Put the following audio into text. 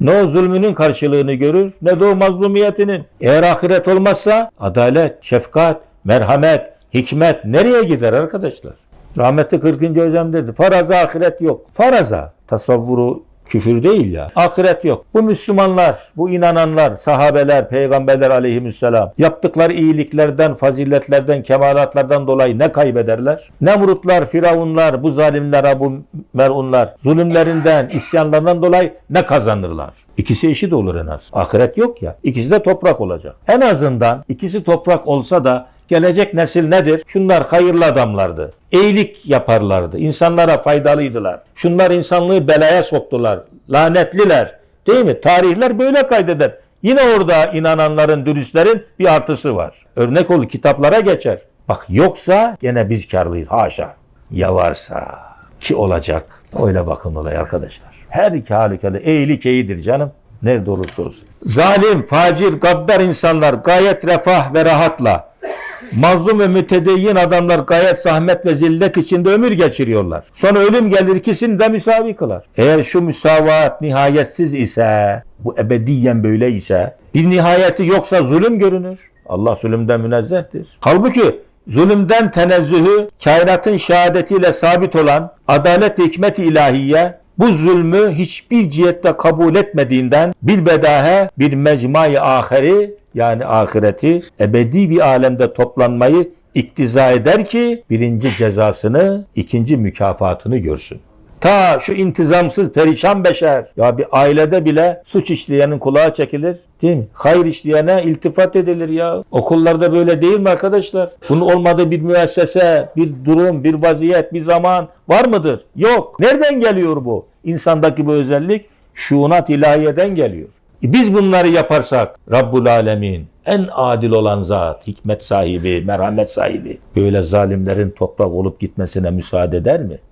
Ne o zulmünün karşılığını görür ne de o mazlumiyetinin. Eğer ahiret olmazsa adalet, şefkat, merhamet, hikmet nereye gider arkadaşlar? Rahmetli 40. hocam dedi. Faraza ahiret yok. Faraza tasavvuru küfür değil ya. Ahiret yok. Bu Müslümanlar, bu inananlar, sahabeler, peygamberler aleyhisselam yaptıkları iyiliklerden, faziletlerden, kemalatlardan dolayı ne kaybederler? Nemrutlar, firavunlar, bu zalimler, bu merunlar zulümlerinden, isyanlarından dolayı ne kazanırlar? İkisi eşit olur en az. Ahiret yok ya. İkisi de toprak olacak. En azından ikisi toprak olsa da gelecek nesil nedir? Şunlar hayırlı adamlardı. İyilik yaparlardı. İnsanlara faydalıydılar. Şunlar insanlığı belaya soktular. Lanetliler. Değil mi? Tarihler böyle kaydeder. Yine orada inananların, dürüstlerin bir artısı var. Örnek ol kitaplara geçer. Bak yoksa gene biz karlıyız. Haşa. Ya varsa ki olacak. Öyle bakın olay arkadaşlar. Her iki halükarda iyilik iyidir canım. Nerede olursa olsun. Zalim, facir, gaddar insanlar gayet refah ve rahatla mazlum ve mütedeyyin adamlar gayet zahmet ve zillet içinde ömür geçiriyorlar. Sonra ölüm gelir ikisini de müsavi kılar. Eğer şu müsavat nihayetsiz ise, bu ebediyen böyle ise, bir nihayeti yoksa zulüm görünür. Allah zulümden münezzehtir. Halbuki zulümden tenezzühü, kainatın şehadetiyle sabit olan adalet hikmet ilahiye, bu zulmü hiçbir cihette kabul etmediğinden bilbedahe bir mecmai ahiri yani ahireti ebedi bir alemde toplanmayı iktiza eder ki birinci cezasını, ikinci mükafatını görsün. Ta şu intizamsız perişan beşer. Ya bir ailede bile suç işleyenin kulağı çekilir. Değil mi? Hayır işleyene iltifat edilir ya. Okullarda böyle değil mi arkadaşlar? Bunun olmadığı bir müessese, bir durum, bir vaziyet, bir zaman var mıdır? Yok. Nereden geliyor bu? İnsandaki bu özellik şuunat ilahiyeden geliyor. E Biz bunları yaparsak Rabbul Alemin en adil olan zat, hikmet sahibi, merhamet sahibi böyle zalimlerin toprak olup gitmesine müsaade eder mi?